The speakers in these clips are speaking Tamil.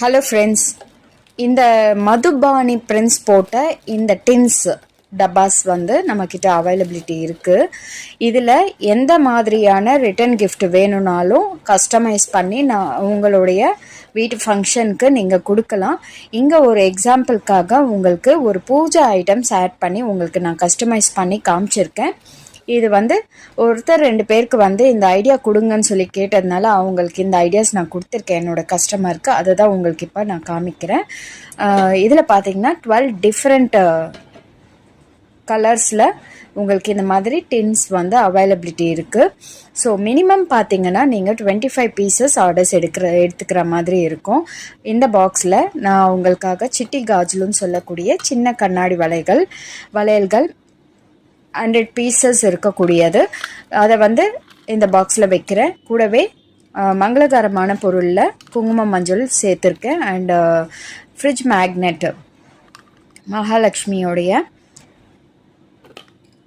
ஹலோ ஃப்ரெண்ட்ஸ் இந்த மதுபானி பிரின்ஸ் போட்ட இந்த டின்ஸ் டப்பாஸ் வந்து நம்மக்கிட்ட அவைலபிலிட்டி இருக்குது இதில் எந்த மாதிரியான ரிட்டன் கிஃப்ட் வேணும்னாலும் கஸ்டமைஸ் பண்ணி நான் உங்களுடைய வீட்டு ஃபங்க்ஷனுக்கு நீங்கள் கொடுக்கலாம். இங்கே ஒரு எக்ஸாம்பிளுக்காக உங்களுக்கு ஒரு பூஜை ஐட்டம்ஸ் ஆட் பண்ணி உங்களுக்கு நான் கஸ்டமைஸ் பண்ணி காமிச்சிருக்கேன். இது வந்து ஒருத்தர் ரெண்டு பேருக்கு வந்து இந்த ஐடியா கொடுங்கன்னு சொல்லி கேட்டதுனால அவங்களுக்கு இந்த ஐடியாஸ் நான் கொடுத்துருக்கேன். என்னோட கஸ்டமருக்கு அதை தான் உங்களுக்கு இப்போ நான் காமிக்கிறேன். இதில் பார்த்தீங்கன்னா டுவெல் டிஃப்ரெண்ட் கலர்ஸில் உங்களுக்கு இந்த மாதிரி டின்ஸ் வந்து அவைலபிலிட்டி இருக்குது ஸோ மினிமம் பார்த்தீங்கன்னா நீங்கள் டுவெண்ட்டி ஃபைவ் பீசஸ் ஆர்டர்ஸ் எடுக்கிற எடுத்துக்கிற மாதிரி இருக்கும். இந்த பாக்ஸில் நான் உங்களுக்காக சிட்டி காஜ்லுன்னு சொல்லக்கூடிய சின்ன கண்ணாடி வளைகள் வளையல்கள் ஹண்ட்ரட் பீசஸ் இருக்கக்கூடியது. அதை வந்து இந்த பாக்ஸில் வைக்கிறேன். கூடவே மங்களகரமான பொருளில் குங்குமம் மஞ்சள் சேர்த்துருக்கேன். அண்டு ஃப்ரிட்ஜ் மேக்னெட் மகாலட்சுமியோடைய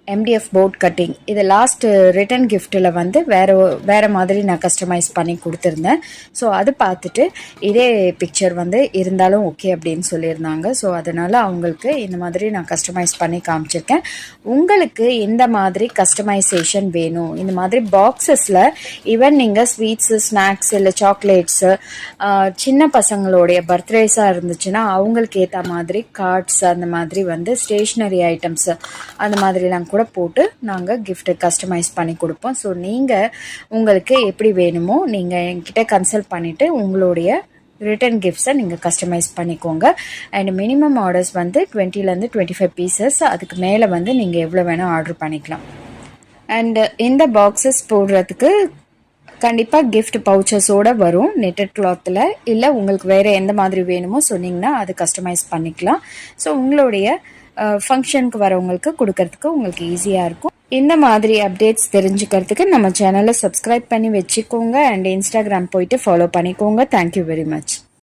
எம்டிஎஃப் போர்ட் கட்டிங் இது லாஸ்ட்டு ரிட்டன் கிஃப்ட்டில் வந்து வேறு வேறு மாதிரி நான் கஸ்டமைஸ் பண்ணி கொடுத்துருந்தேன். ஸோ அது பார்த்துட்டு இதே பிக்சர் வந்து இருந்தாலும் ஓகே அப்படின்னு சொல்லியிருந்தாங்க. ஸோ அதனால் அவங்களுக்கு இந்த மாதிரி நான் கஸ்டமைஸ் பண்ணி காமிச்சிருக்கேன். உங்களுக்கு இந்த மாதிரி கஸ்டமைசேஷன் வேணும். இந்த மாதிரி பாக்ஸஸில் ஈவன் நீங்கள் ஸ்வீட்ஸு ஸ்நாக்ஸ் இல்லை சாக்லேட்ஸு சின்ன பசங்களுடைய பர்த்டேஸாக இருந்துச்சுன்னா அவங்களுக்கு ஏற்ற மாதிரி கார்ட்ஸ் அந்த மாதிரி வந்து ஸ்டேஷ்னரி ஐட்டம்ஸு அந்த மாதிரிலாம் கூட போட்டு நாங்கள் கிஃப்ட்டு கஸ்டமைஸ் பண்ணி கொடுப்போம். ஸோ நீங்கள் உங்களுக்கு எப்படி வேணுமோ நீங்கள் என்கிட்ட கன்சல்ட் பண்ணிவிட்டு உங்களுடைய ரிட்டன் கிஃப்ட்ஸை நீங்கள் கஸ்டமைஸ் பண்ணிக்கோங்க. அண்ட் மினிமம் ஆர்டர்ஸ் வந்து டுவெண்ட்டிலேருந்து டுவெண்ட்டி ஃபைவ் பீசஸ் அதுக்கு மேலே வந்து நீங்கள் எவ்வளோ வேணால் ஆர்டர் பண்ணிக்கலாம். அண்டு இந்த பாக்ஸஸ் போடுறதுக்கு கண்டிப்பாக கிஃப்ட் பவுச்சர்ஸோடு வரும். நெட்டட் கிளாத்தில் இல்லை உங்களுக்கு வேறு எந்த மாதிரி வேணுமோ சொன்னீங்கன்னா அது கஸ்டமைஸ் பண்ணிக்கலாம். ஸோ உங்களுடைய ஃபங்க்ஷனுக்கு வரவங்களுக்கு கொடுக்கறதுக்கு உங்களுக்கு ஈஸியாக இருக்கும். இந்த மாதிரி அப்டேட்ஸ் தெரிஞ்சுக்கிறதுக்கு நம்ம சேனலை சப்ஸ்கிரைப் பண்ணி வச்சுக்கோங்க. அண்ட் இன்ஸ்டாகிராம் போயிட்டு ஃபாலோ பண்ணிக்கோங்க. Thank you very much